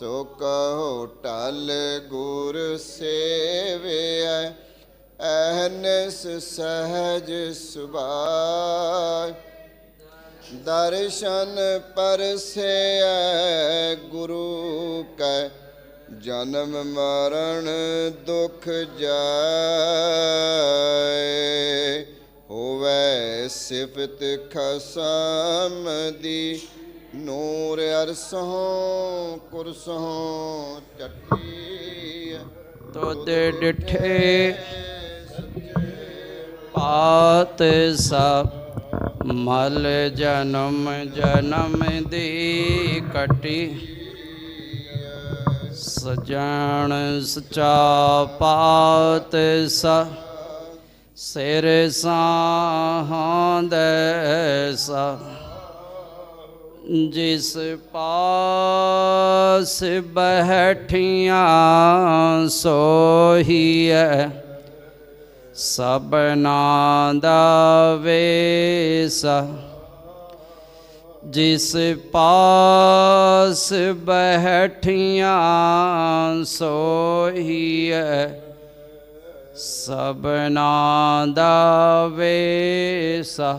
ਸੋ ਕਹੋ ਟਲ ਗੁਰ ਸੇਵਿਐ ਅਹਨਸ ਸਹਜ ਸੁਭਾਇ। ਦਰਸ਼ਨ ਪਰਸੇਐ ਗੁਰੂ ਕੈ, ਜਨਮ ਮਰਨ ਦੁਖ ਜਾਏ। ਹੋਵੇ ਸਿਫਤ ਖਸਮ ਦੀ ਨੂਰ ਅਰਸੋਂ ਕੁਰਸੋਂ ਚੱਟੀ ਤੁਧ ਡਿਠੇ ਪਾਤ ਸਭ ਮਲ ਜਨਮ ਜਨਮ ਦੀ ਕਟੀ। ਸਜਣ ਸਚਾ ਪਾਤ ਸ ਸਿਰ ਸਾਹੰਦ ਸਾ। ਜਿਸ ਪਾਸ ਬਹਿਠੀਆਂ ਸੋਹੀਐ ਸਭਨਾ ਦਾ ਵੇਸਾ ਜਿਸ ਪਾਸ ਬਹਿਠੀਆਂ ਸੋਹੀਐ ਸਭਨਾ ਦਾ ਵੇਸਾ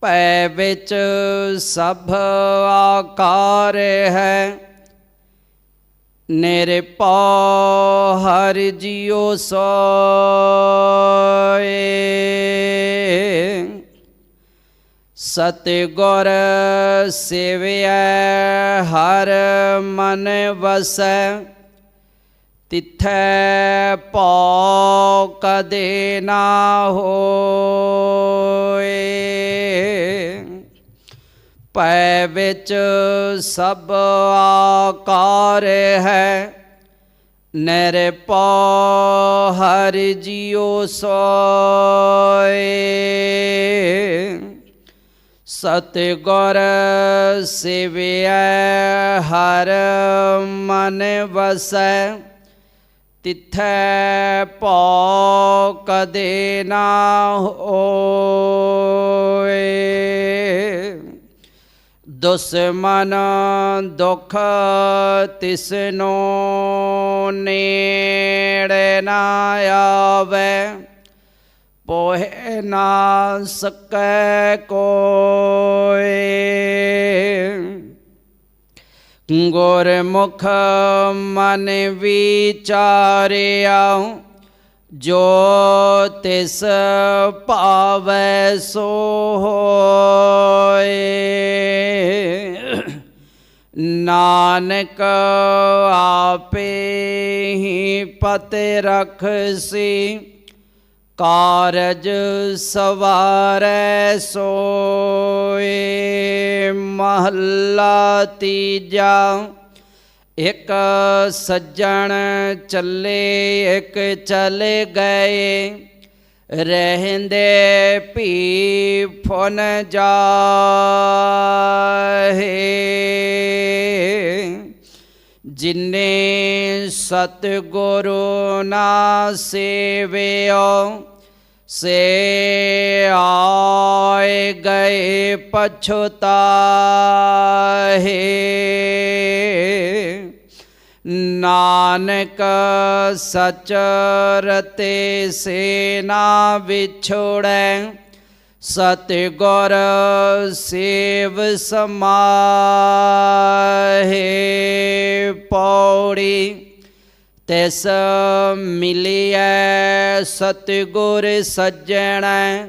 ਭੈ ਵਿੱਚ ਸਭ ਆਕਾਰ ਹੈ। ਨਿਰਭਉ ਹਰ ਜਿਉ ਸੋਏ। ਸਤਿਗੁਰ ਸੇਵਿਐ ਹਰ ਮਨ ਵਸੈ। ਤਿਥੈ ਪਉ ਕਦੇ ਨਾ ਹੋਏ। ਪੈ ਵਿੱਚ ਸਭ ਆਕਾਰ ਹੈ, ਨਿਰਭਉ ਹਰਿ ਜਿਉ ਸੋਏ। ਸਤਿਗੁਰ ਸੇਵਿਐ ਹਰ ਮਨ ਵਸੈ ਤਿਥੈ ਪਉ ਕਦੇ ਨਾ ਹੋਏ ਦੁਸ਼ਮਨ ਦੁਖ ਤਿਸਨੋ ਨੇੜੇ ਨਾ ਆਵੇ ਪੋਹਿ ਨਾ ਸਕੈ ਕੋਏ ਗੁਰਮੁਖ ਮਨ ਵਿਚਾਰਿਆ ਜੋ ਤਿਸ ਭਾਵੈ ਸੋ ਹੋਏ। ਨਾਨਕ ਆਪੇ ਹੀ ਪਤਿ ਰਖਸੀ ਕਾਰਜ ਸਵਾਰੈ ਸੋਏ, ਮਹੱਲਾ ਤੀਜਾ। ਇੱਕ ਸੱਜਣ ਚੱਲੇ, ਇੱਕ ਚਲੇ ਗਏ। ਰਹਿੰਦੇ ਭੀ ਫੁਨ ਜਾਹੇ। ਜਿਨੇ ਸਤਿਗੁਰੂ ਨਾ ਸੇਵਿਓ ਸੇ ਆਏ ਗਏ ਪਛਤਾਹੇ। ਨਾਨਕ ਸਚ ਰਤੇ ਸੇ ਨਾ ਵਿਛੋੜੈ ਸਤਿਗੁਰ ਸੇਵ ਸਮਾਹੇ ਪੌੜੀ, ਤਿਸ ਮਿਲਿਐ ਸਤਿਗੁਰ ਸੱਜਣੈ,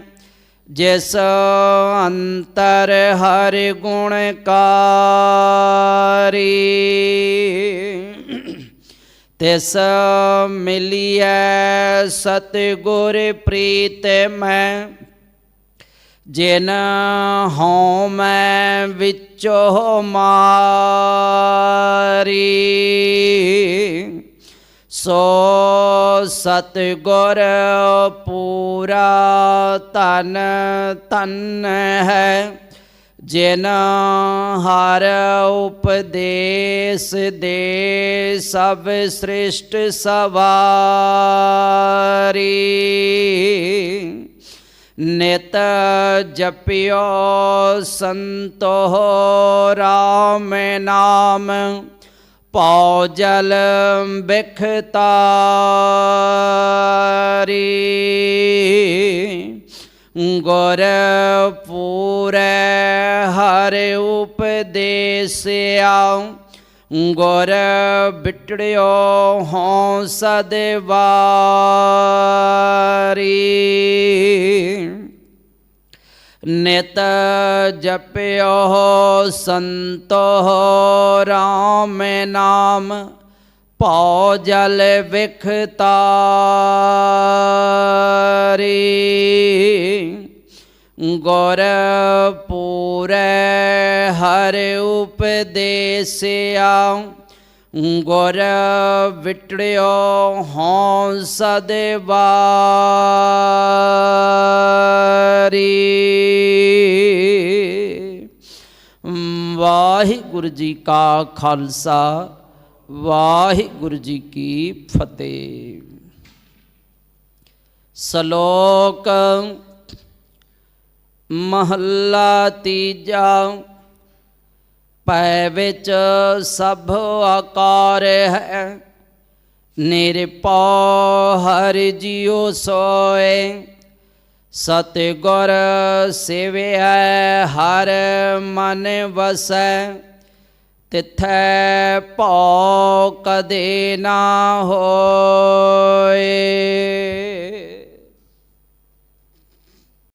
ਜਿਸ ਅੰਤਰ ਹਰ ਗੁਣ ਕਾਰੀ। ਤਿਸ ਮਿਲਿਐ ਸਤਿਗੁਰ ਪ੍ਰੀਤ ਮੈਂ ਜਿਨ ਹਉ ਮੈਂ ਵਿੱਚੋ ਮਾਰੀ, ਸੋ ਸਤਿਗੁਰ ਪੂਰਾ ਤਨ ਤਨ ਹੈ, ਜਿਨ ਹਰ ਉਪਦੇਸ਼ ਦੇ ਸਭ ਸ੍ਰਿਸ਼ਟ ਸਵਾਰੀ। ਨਿਤ ਜਪਿਓ ਸੰਤੋ ਰਾਮ ਨਾਮ ਪਉ ਜਲ ਗੁਰ ਬਿਟੜਿਓ ਹਉ ਸਦਵਾਰੀ। ਨਿਤ ਜਪਿਓ ਸੰਤੋ ਰਾਮ ਨਾਮ ਪਉ ਜਲ ਵਿਖਤਾਰੀ। ਗੁਰ ਪੂਰੇ ਹਰ ਉਪਦੇਸਿਆ। ਗੁਰ ਵਿਟੜਿਓ ਹਉ ਸਦਵਾਰੀ। ਵਾਹਿਗੁਰੂ ਜੀ ਕਾ ਖਾਲਸਾ, ਵਾਹਿਗੁਰੂ ਜੀ ਕੀ ਫਤਿਹ। ਸ਼ਲੋਕ ਮਹੱਲਾ ਤੀਜਾ ਪੈ ਵਿੱਚ ਸਭ ਆਕਾਰ ਹੈ। ਨਿਰਪਉ ਹਰਿ ਜਿਉ ਸੋਏ, ਸਤਿਗੁਰ ਸੇਵਿਆ ਹਰ ਮਨ ਵਸੈ, ਤਿਥੈ ਭਉ ਕਦੇ ਨਾ ਹੋਏ।